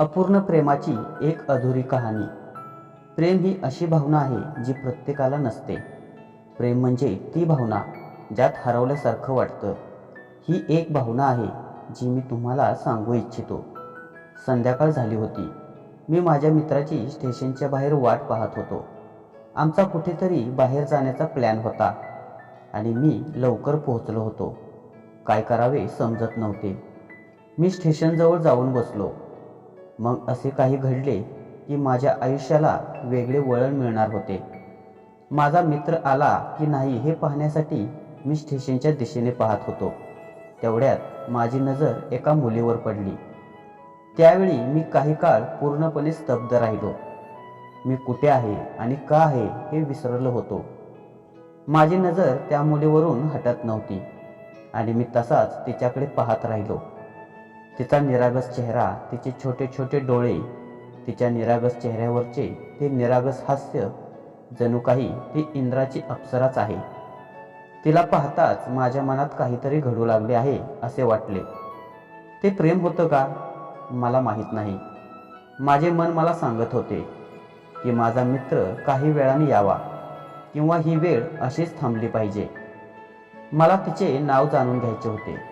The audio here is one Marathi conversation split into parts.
अपूर्ण प्रेमाची एक अधुरी कहाणी. प्रेम ही अशी भावना आहे जी प्रत्येकाला नसते. प्रेम म्हणजे ती भावना ज्यात हरवल्यासारखं वाटतं. ही एक भावना आहे जी मी तुम्हाला सांगू इच्छितो. संध्याकाळ झाली होती. मी माझ्या मित्राची स्टेशनच्या बाहेर वाट पाहत होतो. आमचा कुठेतरी बाहेर जाण्याचा प्लॅन होता आणि मी लवकर पोहोचलो होतो. काय करावे समजत नव्हते. मी स्टेशनजवळ जाऊन बसलो. मग असे काही घडले की माझ्या आयुष्याला वेगळे वळण मिळणार होते. माझा मित्र आला की नाही हे पाहण्यासाठी मी स्टेशनच्या दिशेने पाहत होतो. तेवढ्यात माझी नजर एका मुलीवर पडली. त्यावेळी मी काही काळ पूर्णपणे स्तब्ध राहिलो. मी कुठे आहे आणि का आहे हे विसरलो होतो. माझी नजर त्या मुलीवरून हटत नव्हती आणि मी तसाच तिच्याकडे पाहत राहिलो. तिचा निरागस चेहरा तिचे छोटे छोटे डोळे तिच्या निरागस चेहऱ्यावरचे ते निरागस हास्य जणू काही ती इंद्राची अप्सराच आहे. तिला पाहताच माझ्या मनात काहीतरी घडू लागले आहे असे वाटले. ते प्रेम होतं का? मला माहीत नाही. माझे मन मला सांगत होते की माझा मित्र काही वेळाने यावा किंवा ही वेळ अशीच थांबली पाहिजे. मला तिचे नाव जाणून घ्यायचे होते.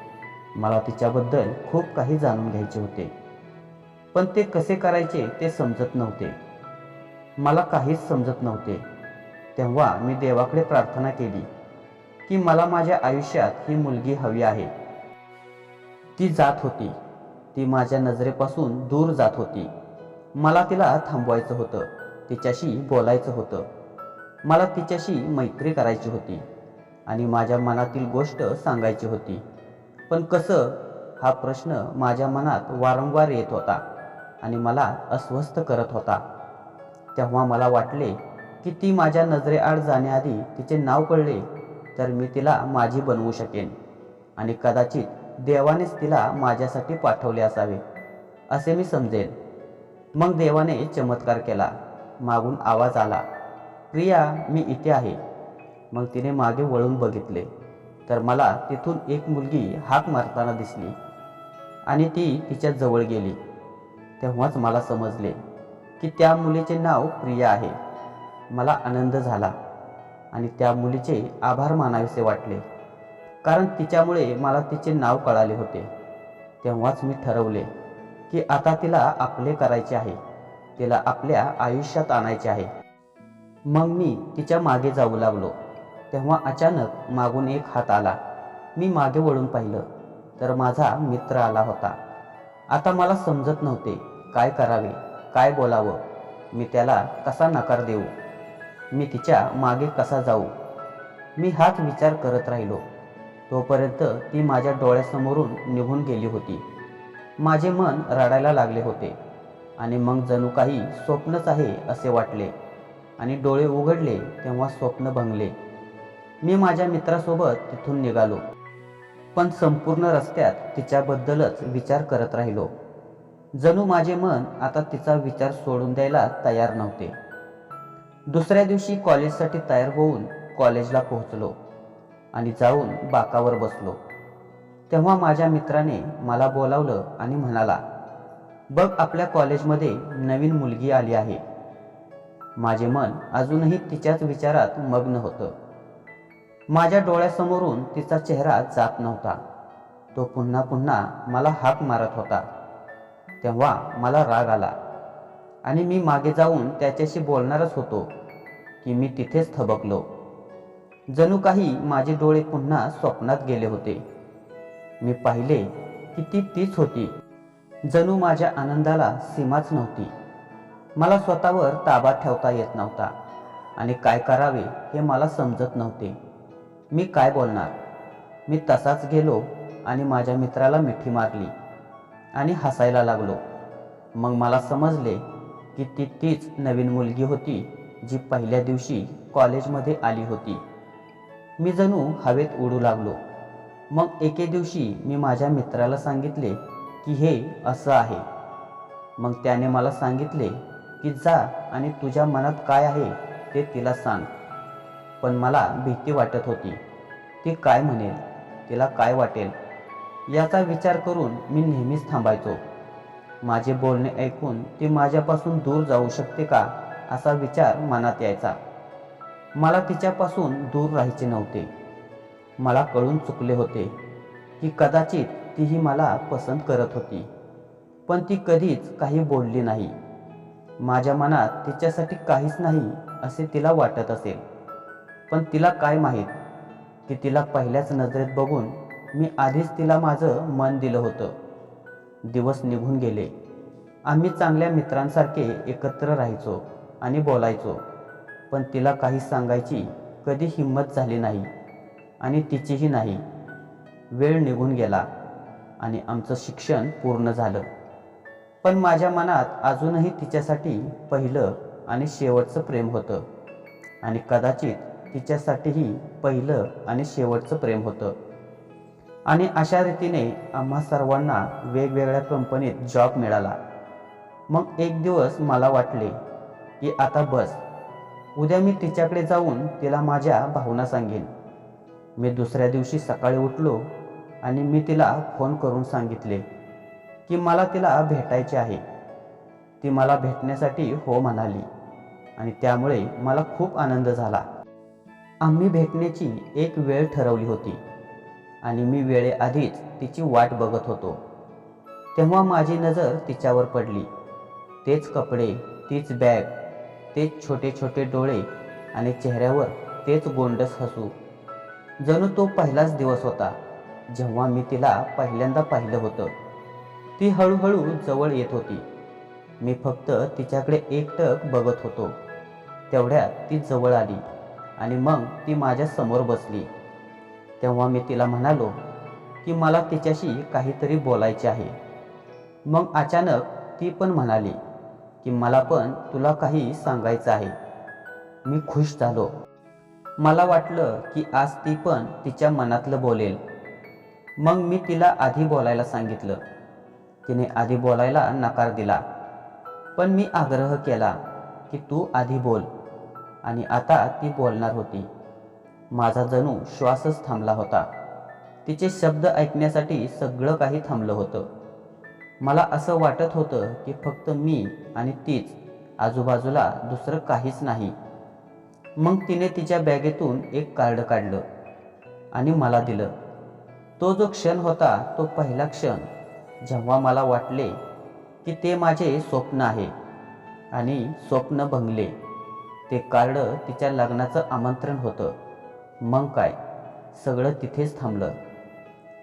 मला तिच्याबद्दल खूप काही जाणून घ्यायचे होते. पण ते कसे करायचे ते समजत नव्हते. मला काहीच समजत नव्हते. तेव्हा मी देवाकडे प्रार्थना केली की मला माझ्या आयुष्यात ही मुलगी हवी आहे. ती जात होती. ती माझ्या नजरेपासून दूर जात होती. मला तिला थांबवायचं होतं. तिच्याशी बोलायचं होतं. मला तिच्याशी मैत्री करायची होती. आणि माझ्या मनातील गोष्ट सांगायची होती. पण कसं हा प्रश्न माझ्या मनात वारंवार येत होता आणि मला अस्वस्थ करत होता. तेव्हा मला वाटले की ती माझ्या नजरेआड जाण्याआधी तिचे नाव कळले तर मी तिला माझी बनवू शकेन आणि कदाचित देवानेच तिला माझ्यासाठी पाठवले असावे असे मी समजेन. मग देवाने चमत्कार केला. मागून आवाज आला प्रिया मी इथे आहे. मग तिने मागे वळून बघितले. तर मला तिथून एक मुलगी हाक मारताना दिसली आणि ती तिच्या जवळ गेली. तेव्हाच मला समजले की त्या मुलीचे नाव प्रिया आहे. मला आनंद झाला आणि त्या मुलीचे आभार मानावेसे वाटले. कारण तिच्यामुळे मला तिचे नाव कळाले होते. तेव्हाच मी ठरवले की आता तिला आपले करायचे आहे. तिला आपल्या आयुष्यात आणायचे आहे. मग मी तिच्यामागे जाऊ लागलो. तेव्हा अचानक मागून एक हात आला. मी मागे वळून पाहिलं तर माझा मित्र आला होता. आता मला समजत नव्हते काय करावे काय बोलावं मी त्याला कसा नकार देऊ? मी तिच्यामागे कसा जाऊ? मी हाच विचार करत राहिलो. तोपर्यंत ती माझ्या डोळ्यासमोरून निघून गेली होती. माझे मन रडायला लागले होते आणि मग जणू काही स्वप्नच आहे असे वाटले आणि डोळे उघडले तेव्हा स्वप्न भंगले. मी माझ्या मित्रासोबत तिथून निघालो. पण संपूर्ण रस्त्यात तिच्याबद्दलच विचार करत राहिलो. जणू माझे मन आता तिचा विचार सोडून द्यायला तयार नव्हते. दुसऱ्या दिवशी कॉलेजसाठी तयार होऊन कॉलेजला पोहोचलो आणि जाऊन बाकावर बसलो. तेव्हा माझ्या मित्राने मला बोलावलं आणि म्हणाला बघ आपल्या कॉलेजमध्ये नवीन मुलगी आली आहे. माझे मन अजूनही तिच्याच विचारात मग्न होतं. माझ्या डोळ्यासमोरून तिचा चेहरा जात नव्हता. तो पुन्हा पुन्हा मला हाक मारत होता. तेव्हा मला राग आला आणि मी मागे जाऊन त्याच्याशी बोलणारच होतो की मी तिथेच थबकलो. जणू काही माझे डोळे पुन्हा स्वप्नात गेले होते. मी पाहिले की ती तीच होती. जणू माझ्या आनंदाला सीमाच नव्हती. मला स्वतःवर ताबा ठेवता येत नव्हता आणि काय करावे हे मला समजत नव्हते. मी काय बोलणार? मी तसाच गेलो आणि माझ्या मित्राला मिठी मारली आणि हसायला लागलो. मग मला समजले की ती तीच नवीन मुलगी होती जी पहिल्या दिवशी कॉलेजमध्ये आली होती. मी जणू हवेत उडू लागलो. मग एके दिवशी मी माझ्या मित्राला सांगितले की हे असं आहे. मग त्याने मला सांगितले की जा आणि तुझ्या मनात काय आहे ते तिला सांग. पण मला भीती वाटत होती. ती काय म्हणेल? तिला काय वाटेल? याचा विचार करून मी नेहमीच थांबायचो. माझे बोलणे ऐकून ती माझ्यापासून दूर जाऊ शकते का असा विचार मनात यायचा. मला तिच्यापासून दूर राहायचे नव्हते. मला कळून चुकले होते की कदाचित तीही मला पसंत करत होती. पण ती कधीच काही बोलली नाही. माझ्या मनात तिच्यासाठी काहीच नाही असे तिला वाटत असेल. पण तिला काय माहीत? की तिला पहिल्याच नजरेत बघून मी आधीच तिला माझं मन दिलं होतं. दिवस निघून गेले. आम्ही चांगल्या मित्रांसारखे एकत्र राहायचो आणि बोलायचो. पण तिला काही सांगायची कधी हिंमत झाली नाही आणि तिचीही नाही. वेळ निघून गेला आणि आमचं शिक्षण पूर्ण झालं. पण माझ्या मनात अजूनही तिच्यासाठी पहिलं आणि शेवटचं प्रेम होतं. आणि कदाचित तिच्यासाठीही पहिलं आणि शेवटचं प्रेम होतं. आणि अशा रीतीने आम्हा सर्वांना वेगवेगळ्या कंपनीत जॉब मिळाला. मग एक दिवस मला वाटले की आता बस. उद्या मी तिच्याकडे जाऊन तिला माझ्या भावना सांगेन. मी दुसऱ्या दिवशी सकाळी उठलो आणि मी तिला फोन करून सांगितले की मला तिला भेटायचे आहे. ती मला भेटण्यासाठी हो म्हणाली आणि त्यामुळे मला खूप आनंद झाला. आम्ही भेटण्याची एक वेळ ठरवली होती आणि मी वेळेआधीच तिची वाट बघत होतो. तेव्हा माझी नजर तिच्यावर पडली. तेच कपडे तीच बॅग तेच छोटे छोटे डोळे आणि चेहऱ्यावर तेच गोंडस हसू. जणू तो पहिलाच दिवस होता जेव्हा मी तिला पहिल्यांदा पाहिलं होतं. ती हळूहळू जवळ येत होती. मी फक्त तिच्याकडे एकटक बघत होतो. तेवढ्यात ती जवळ आली. आणि मग ती माझ्यासमोर बसली. तेव्हा मी तिला म्हणालो की मला तिच्याशी काहीतरी बोलायचे आहे. मग अचानक ती पण म्हणाली की मला पण तुला काही सांगायचं आहे. मी खुश झालो. मला वाटलं की आज ती पण तिच्या मनातलं बोलेल. मग मी तिला आधी बोलायला सांगितलं. तिने आधी बोलायला नकार दिला. पण मी आग्रह केला की तू आधी बोल. आणि आता ती बोलणार होती. माझा जणू श्वासच थांबला होता. तिचे शब्द ऐकण्यासाठी सगळं काही थांबलं होतं. मला असं वाटत होतं की फक्त मी आणि तीच आजूबाजूला दुसरं काहीच नाही. मग तिने तिच्या बॅगेतून एक कार्ड काढलं आणि मला दिलं. तो जो क्षण होता तो पहिला क्षण. जेव्हा मला वाटले की ते माझे स्वप्न आहे आणि स्वप्न भंगले. ते कार्ड तिच्या लग्नाचं आमंत्रण होतं. मग काय? सगळं तिथेच थांबलं.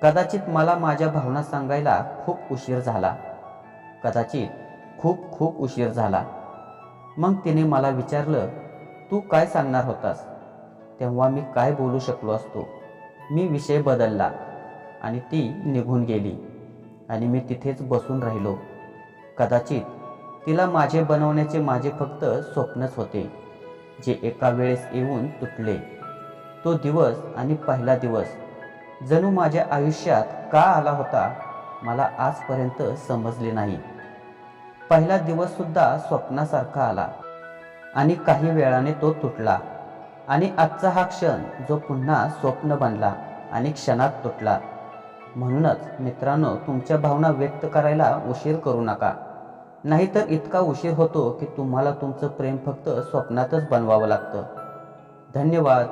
कदाचित मला माझ्या भावना सांगायला खूप उशीर झाला. कदाचित खूप खूप उशीर झाला. मग तिने मला विचारलं तू काय सांगणार होतास? तेव्हा मी काय बोलू शकलो असतो? मी विषय बदलला आणि ती निघून गेली आणि मी तिथेच बसून राहिलो. कदाचित तिला माझे बनवण्याचे माझे फक्त स्वप्नच होते. जे एका वेळेस येऊन तुटले. तो दिवस आणि पहिला दिवस. जणू माझ्या आयुष्यात का आला होता मला आजपर्यंत समजले नाही. पहिला दिवससुद्धा स्वप्नासारखा आला. आणि काही वेळाने तो तुटला. आणि आजचा हा क्षण जो पुन्हा स्वप्न बनला आणि क्षणात तुटला. म्हणूनच मित्रांनो तुमच्या भावना व्यक्त करायला उशीर करू नका. नाहीतर इतका उशीर होतो की तुम्हाला तुमचं प्रेम फक्त स्वप्नातच बनवावं लागतं. धन्यवाद.